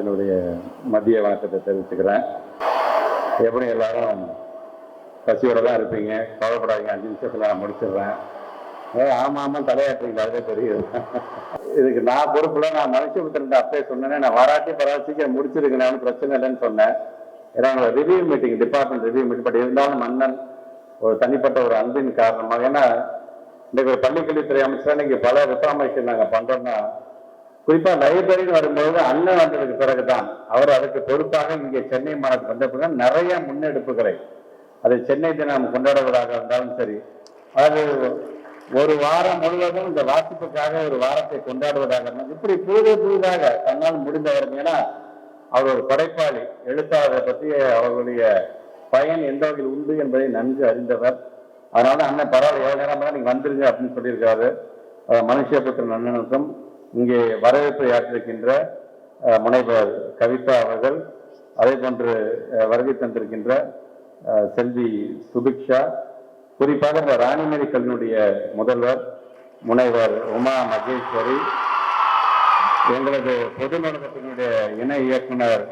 என்னுடைய மதிய வணக்கத்தை தெரிவிச்சுக்கிறேன். எப்படி எல்லாரும் பசியோட தான் இருப்பீங்க? கவலைப்படாதீங்க அஞ்சு நிமிஷத்துல நான் முடிச்சிடுறேன். ஏ ஆமா ஆமா தலையாட்டுறீங்க அதுவே தெரியுது. இதுக்கு நான் பொறுப்புல நான் மனுஷபுத்திரன் அப்பே சொன்னேன் நான் வராட்டி பரவாயில்ல சீக்கிரம் முடிச்சிருக்கேன் பிரச்சனை இல்லைன்னு சொன்னேன். ஏன்னா review meeting department review meeting but இருந்தாலும் மன்னன் ஒரு தனிப்பட்ட ஒரு அன்பின் காரணமாக ஏன்னா இன்றைக்கு ஒரு பள்ளிக்கல்வித்துறை அமைச்சரா இன்னைக்கு பல ரிஃபார்மேஷன் நாங்கள் பண்றோம்னா குறிப்பா லைப்ரரின்னு வரும்போது அண்ணன் வந்ததுக்கு பிறகுதான் அவர் அதுக்கு பொறுப்பாக இங்கே சென்னை மாநகரத்துக்கு வந்த பிறகு நிறைய முன்னெடுப்புகளை அது சென்னை தினம் கொண்டாடுவதாக இருந்தாலும் சரி அது ஒரு வாரம் முழுவதும் இந்த வாசிப்புக்காக ஒரு வாரத்தை கொண்டாடுவதாக இருந்தால் இப்படி புதிது புதிதாக தன்னால் முடிந்தவர் ஏன்னா அவர் ஒரு படைப்பாளி எழுத்தாளரை பற்றிய அவர்களுடைய பயன் எந்த வகையில் உண்டு என்பதை நன்கு அறிந்தவர். அதனால அண்ணன் பரவாயில்ல எவ்வளவு நேரம் நீங்க வந்துருங்க அப்படின்னு சொல்லியிருக்காரு. அஹ் மனுஷபுத்திரன் அண்ணனுக்கும் இங்கே வரவேற்பை ஆற்றிருக்கின்ற முனைவர் கவிதா அவர்கள் அதே போன்று வருகை தந்திருக்கின்ற செல்வி சுபிக்ஷா குறிப்பாக இந்த ராணிமேரி கல்வியினுடைய முதல்வர் முனைவர் உமா மகேஸ்வரி எங்களது பொது நலகத்தினுடைய இணை இயக்குனர்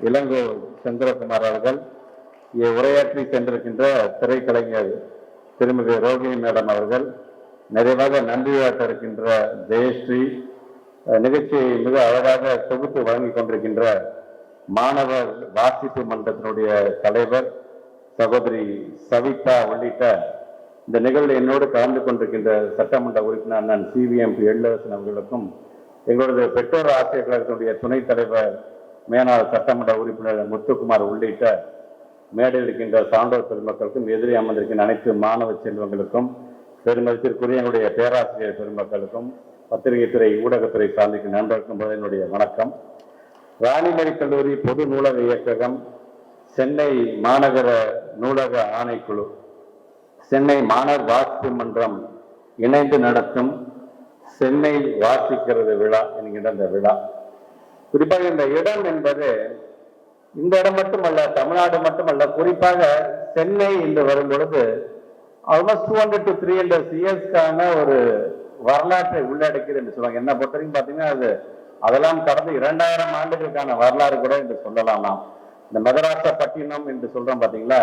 இளங்கோ சந்திரகுமார் அவர்கள் இங்கே உரையாற்றி சென்றிருக்கின்ற திரைக்கலைஞர் திருமதி ரோகிணி மேடம் அவர்கள் நிறைவாக நன்றியாற்ற இருக்கின்ற ஜெயஸ்ரீ நிகழ்ச்சியை மிக அழகாக தொகுத்து வழங்கிக் கொண்டிருக்கின்ற மாணவர் வாசிப்பு மன்றத்தினுடைய தலைவர் சகோதரி சவிதா உள்ளிட்ட இந்த நிகழ்வில் என்னோடு கலந்து கொண்டிருக்கின்ற சட்டமன்ற உறுப்பினர் அண்ணன் சிவிஎம்பி எழிலரசன் அவர்களுக்கும் எங்களது பெற்றோர் ஆசிரியர் கழகத்தினுடைய துணைத் தலைவர் மேனாள் சட்டமன்ற உறுப்பினர் முத்துக்குமார் உள்ளிட்ட மேடையில் இருக்கின்ற சான்றோர் பெருமக்களுக்கும் எதிரே அமர்ந்திருக்கின்ற அனைத்து மாணவ செல்வங்களுக்கும் பெருமதிப்பிற்குரிய என்னுடைய பேராசிரியர் பெருமக்களுக்கும் பத்திரிகை துறை ஊடகத்துறை சார்ந்திருக்கும் நண்பர்களுக்கும் முதலில் என்னுடைய வணக்கம். ராணிமேரி கல்லூரி பொது நூலக இயக்ககம் சென்னை மாநகர நூலக ஆணைக்குழு சென்னை மாணவர் வாசிப்பு மன்றம் இணைந்து நடத்தும் சென்னை வாசிக்கிறது விழா என்கின்ற அந்த விழா. குறிப்பாக இந்த இடம் என்பது இந்த இடம் மட்டுமல்ல தமிழ்நாடு மட்டுமல்ல குறிப்பாக சென்னை என்று வரும் பொழுது almost two hundred to three hundred இயர்ஸ்க்கான ஒரு வரலாற்றை உள்ளடக்கிது என்று சொல்லுவாங்க. என்ன பொறுத்த வரைக்கும் பார்த்தீங்கன்னா அது அதெல்லாம் கடந்த இரண்டாயிரம் ஆண்டுகளுக்கான வரலாறு கூட என்று சொல்லலாம் நாம். இந்த மதராசப்பட்டினம் என்று சொல்றோம் பாத்தீங்களா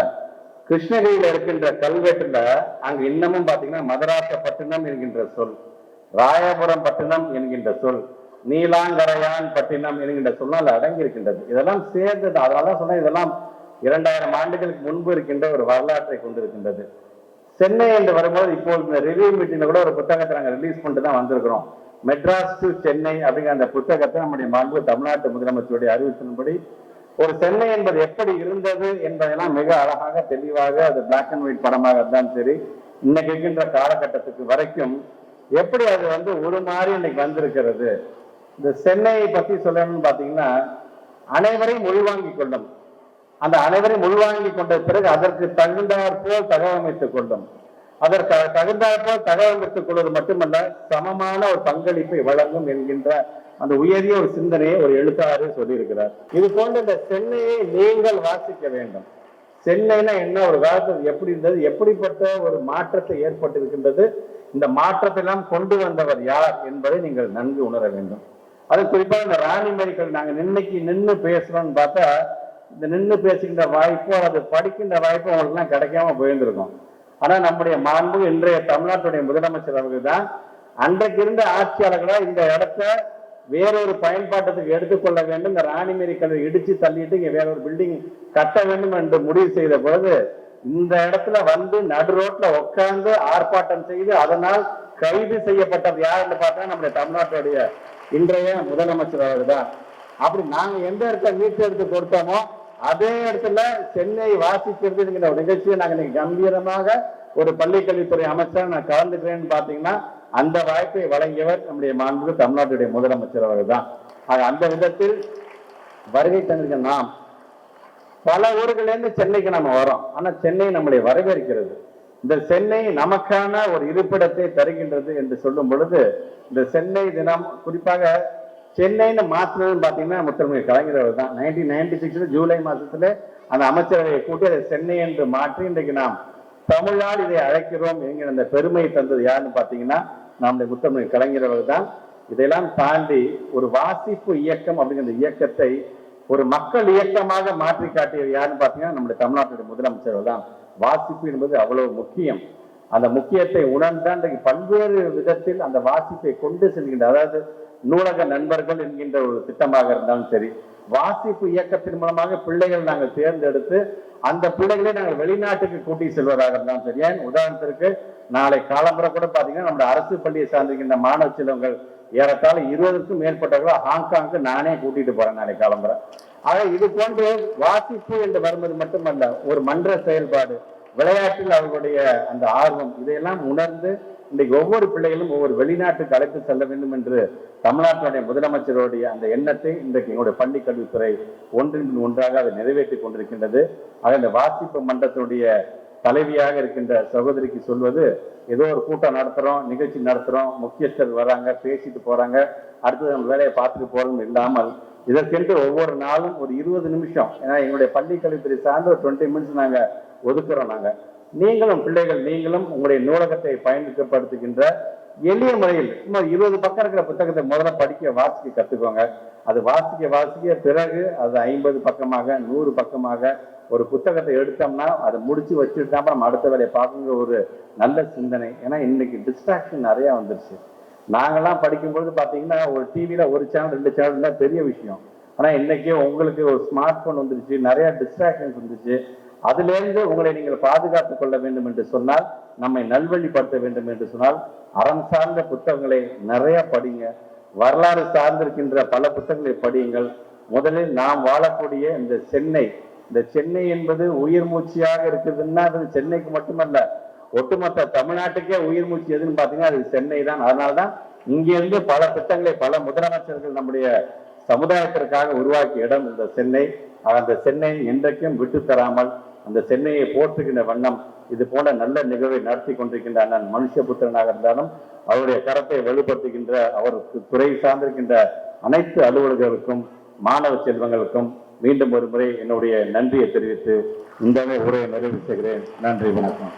கிருஷ்ணகிரியில இருக்கின்ற கல்வெட்டுல அங்க இன்னமும் பாத்தீங்கன்னா மதராசப்பட்டினம் என்கின்ற சொல் ராயபுரம் பட்டினம் என்கின்ற சொல் நீலாங்கரையான் பட்டினம் என்கின்ற சொல்லால் அடங்கி இருக்கின்றது இதெல்லாம் சேர்ந்தது அதனால தான் சொன்னேன் இதெல்லாம் இரண்டாயிரம் ஆண்டுகளுக்கு முன்பு இருக்கின்ற ஒரு வரலாற்றை கொண்டிருக்கின்றது. சென்னை என்று வரும்போது இப்போ இந்த ரிவ்யூ மீட்டிங்ல கூட ஒரு புத்தகத்தை நாங்கள் ரிலீஸ் பண்ணிட்டு தான் வந்திருக்கிறோம். மெட்ராஸ் டு சென்னை அப்படிங்கிற அந்த புத்தகத்தை நம்முடைய மாண்பு தமிழ்நாட்டு முதலமைச்சருடைய அறிவிப்பின்படி ஒரு சென்னை என்பது எப்படி இருந்தது என்பதெல்லாம் மிக அழகாக தெளிவாக அது பிளாக் அண்ட் ஒயிட் படமாக இருந்தாலும் சரி. இன்னைக்கு இருக்கின்ற காலகட்டத்துக்கு வரைக்கும் எப்படி அது வந்து ஒரு மாதிரி இன்னைக்கு வந்திருக்கிறது? இந்த சென்னையை பத்தி சொல்லணும்னு பாத்தீங்கன்னா அனைவரையும் உள்வாங்கிக் கொள்ளும். அந்த அனைவரையும் உள்வாங்கிக் கொண்ட பிறகு அதற்கு தகுந்தாற் போல் தகவமைத்துக் கொள்ளும். அதற்கு தகுந்தாற் போல் தகவமைத்துக் கொள்வது மட்டுமல்ல சமமான ஒரு பங்களிப்பை வழங்கும் என்கின்ற அந்த உயரிய ஒரு சிந்தனையை ஒரு எழுத்தாளர் சொல்லியிருக்கிறார். இது போன்ற இந்த சென்னையை நீங்கள் வாசிக்க வேண்டும். சென்னைனா என்ன? ஒரு காலத்தில் எப்படி இருந்தது? எப்படிப்பட்ட ஒரு மாற்றத்தை ஏற்பட்டிருக்கின்றது? இந்த மாற்றத்தை எல்லாம் கொண்டு வந்தவர் யார் என்பதை நீங்கள் நன்கு உணர வேண்டும். அது குறிப்பாக இந்த ராணிமேரிகள் நாங்க நின்னைக்கு நின்று பேசுறோம்னு பார்த்தா இந்த நின்று பேசுகின்ற வாய்ப்பும் அது படிக்கின்ற வாய்ப்பும் அவங்களுக்குலாம் எல்லாம் கிடைக்காம போயிருந்திருக்கும். ஆனா நம்முடைய மாண்பு இன்றைய தமிழ்நாட்டுடைய முதலமைச்சர் அவர்கள் தான் அன்றைக்கு இருந்த ஆட்சியாளர்களாக இந்த இடத்த வேறொரு பயன்பாட்டத்துக்கு எடுத்துக்கொள்ள வேண்டும். இந்த ராணிமேரி கல்வி இடிச்சு தள்ளிட்டு இங்க வேற ஒரு பில்டிங் கட்ட வேண்டும் என்று முடிவு செய்த பொழுது இந்த இடத்துல வந்து நடு ரோட்ல உட்கார்ந்து ஆர்ப்பாட்டம் செய்து அதனால் கைது செய்யப்பட்டது யாருன்னு பார்த்தா நம்முடைய தமிழ்நாட்டுடைய இன்றைய முதலமைச்சர் அவர்கள் அப்படி நாங்க எந்த இடத்துல வீட்டு எடுத்து கொடுத்தோமோ அதே இடத்துல சென்னை வாசிக்கிறதுங்கிற ஒரு நிகழ்ச்சியை நாங்க இன்னைக்கு கம்பீரமாக ஒரு பள்ளிக்கல்வித்துறை அமைச்சர் நான் கலந்துக்கிறேன்னு பாத்தீங்கன்னா அந்த வாய்ப்பை வழங்கியவர் நம்முடைய மாண்பு தமிழ்நாட்டுடைய முதலமைச்சர் அவர்கள் தான் ஆக அந்த விதத்தில் வருகை தந்திருக்க நாம் பல ஊர்கள்ல இருந்து சென்னைக்கு நம்ம வரோம் ஆனா சென்னை நம்மளை வரவேற்கிறது. இந்த சென்னை நமக்கான ஒரு இருப்பிடத்தை தருகின்றது என்று சொல்லும் பொழுது இந்த சென்னை தினம் குறிப்பாக சென்னைன்னு மாற்றுறதுன்னு பார்த்தீங்கன்னா முத்தமிழ் கலைஞர் அவர் தான். நைன்டீன் நைன்டி சிக்ஸ்ல ஜூலை மாதத்துல அந்த அமைச்சரவையை கூட்டி அதை சென்னை என்று மாற்றி இன்றைக்கு நாம் தமிழால் இதை அழைக்கிறோம் என்கிற அந்த பெருமை தந்தது யாருன்னு பார்த்தீங்கன்னா நம்முடைய முத்தமிழ் கலைஞர் அவர் தான். இதையெல்லாம் தாண்டி ஒரு வாசிப்பு இயக்கம் அப்படிங்கிற இயக்கத்தை ஒரு மக்கள் இயக்கமாக மாற்றி காட்டியது யாருன்னு பார்த்தீங்கன்னா நம்முடைய தமிழ்நாட்டுடைய முதலமைச்சர் தான் வாசிப்பு என்பது அவ்வளவு முக்கியம். அந்த முக்கியத்தை உணர்ந்த பல்வேறு விதத்தில் அந்த வாசிப்பை கொண்டு செல்கின்ற அதாவது நூலக நண்பர்கள் என்கின்ற ஒரு திட்டமாக இருந்தாலும் சரி வாசிப்பு இயக்கத்தின் மூலமாக பிள்ளைகள் நாங்கள் தேர்ந்தெடுத்து அந்த பிள்ளைகளை நாங்கள் வெளிநாட்டுக்கு கூட்டி செல்வதாக இருந்தாலும் சரி. ஏன்? உதாரணத்திற்கு நாளை காலம்புற கூட பாத்தீங்கன்னா நம்முடைய அரசு பள்ளியை சார்ந்திருக்கின்ற மாணவ செல்வங்கள் ஏறத்தாழ இருபதுக்கும் மேற்பட்டவர்களை ஹாங்காங்க்கு நானே கூட்டிட்டு போறேன் நாளை கிளம்புறேன். ஆக இது போன்று வாசிப்பு என்று வருவது மட்டுமல்ல ஒரு மன்ற செயல்பாடு விளையாட்டில் அவர்களுடைய அந்த ஆர்வம் இதையெல்லாம் உணர்ந்து இன்றைக்கு ஒவ்வொரு பிள்ளைகளும் ஒவ்வொரு வெளிநாட்டுக்கு அழைத்து செல்ல வேண்டும் என்று தமிழ்நாட்டினுடைய முதலமைச்சருடைய அந்த எண்ணத்தை இன்றைக்கு எங்களுடைய பள்ளி கல்வித்துறை ஒன்றின் பின் ஒன்றாக அதை நிறைவேற்றி கொண்டிருக்கின்றது. ஆக இந்த வாசிப்பு மன்றத்தினுடைய தலைவியாக இருக்கின்ற சகோதரிக்கு சொல்வது ஏதோ ஒரு கூட்டம் நடத்துகிறோம் நிகழ்ச்சி நடத்துகிறோம் முக்கியஸ்தர் வராங்க பேசிட்டு போகிறாங்க அடுத்தது நம்ம வேலையை பார்த்துட்டு போறோம் இல்லாமல் இதற்கென்று ஒவ்வொரு நாளும் ஒரு இருபது நிமிஷம். ஏன்னா எங்களுடைய பள்ளி கல்வித்துறை சார்ந்து ஒரு டுவெண்ட்டி மினிட்ஸ் நாங்கள் ஒதுக்குறோம் நாங்கள் நீங்களும் பிள்ளைகள் நீங்களும் உங்களுடைய நூலகத்தை பயன்படுத்தப்படுத்துகின்ற எளிய முறையில் சுமார் இருபது பக்கம் இருக்கிற புத்தகத்தை முதல்ல படிக்க வாசிக்க கத்துக்கோங்க. அது வாசிக்க வாசிக்க பிறகு அது ஐம்பது பக்கமாக நூறு பக்கமாக ஒரு புத்தகத்தை எடுத்தோம்னா அதை முடிச்சு வச்சுட்டு தான் நம்ம அடுத்த வேலையை பார்க்குங்கிற ஒரு நல்ல சிந்தனை. ஏன்னா இன்னைக்கு டிஸ்ட்ராக்ஷன் நிறைய வந்துருச்சு. நாங்கள்லாம் படிக்கும்பொழுது பார்த்தீங்கன்னா ஒரு டிவியில் ஒரு சேனல் ரெண்டு சேனல் தான் பெரிய விஷயம். ஆனால் இன்னைக்கு உங்களுக்கு ஒரு ஸ்மார்ட் ஃபோன் வந்துருச்சு நிறையா டிஸ்ட்ராக்ஷன்ஸ் வந்துச்சு அதிலிருந்து உங்களை நீங்கள் பாதுகாத்துக் கொள்ள வேண்டும் என்று சொன்னால் நம்மை நல்வழிப்படுத்த வேண்டும் என்று சொன்னால் அறம் சார்ந்த புத்தகங்களை நிறைய படிங்க. வரலாறு சார்ந்திருக்கின்ற பல புத்தகங்களை படியுங்கள். முதலில் நாம் வாழக்கூடிய இந்த சென்னை. இந்த சென்னை என்பது உயிர் மூச்சியாக இருக்குதுன்னா அது சென்னைக்கு மட்டுமல்ல ஒட்டுமொத்த தமிழ்நாட்டுக்கே உயிர் மூச்சு எதுன்னு பார்த்தீங்கன்னா அது சென்னை தான். அதனால்தான் இங்கிருந்து பல திட்டங்களை பல முதலமைச்சர்கள் நம்முடைய சமுதாயத்திற்காக உருவாக்கிய இடம் இந்த சென்னை. அந்த சென்னை என்றைக்கும் விட்டு தராமல் அந்த சென்னையை போற்றுகின்ற வண்ணம் இது போன்ற நல்ல நிகழ்வை நடத்தி கொண்டிருக்கின்ற அண்ணன் மனுஷபுத்திரனாக இருந்தாலும் அவருடைய கரத்தை வலுப்படுத்துகின்ற அவருக்கு துறை சார்ந்திருக்கின்ற அனைத்து அலுவலர்களுக்கும் மாணவ செல்வங்களுக்கும் மீண்டும் ஒரு முறை என்னுடைய நன்றியை தெரிவித்து இந்த உரையை நிறைவு செய்கிறேன். நன்றி வணக்கம்.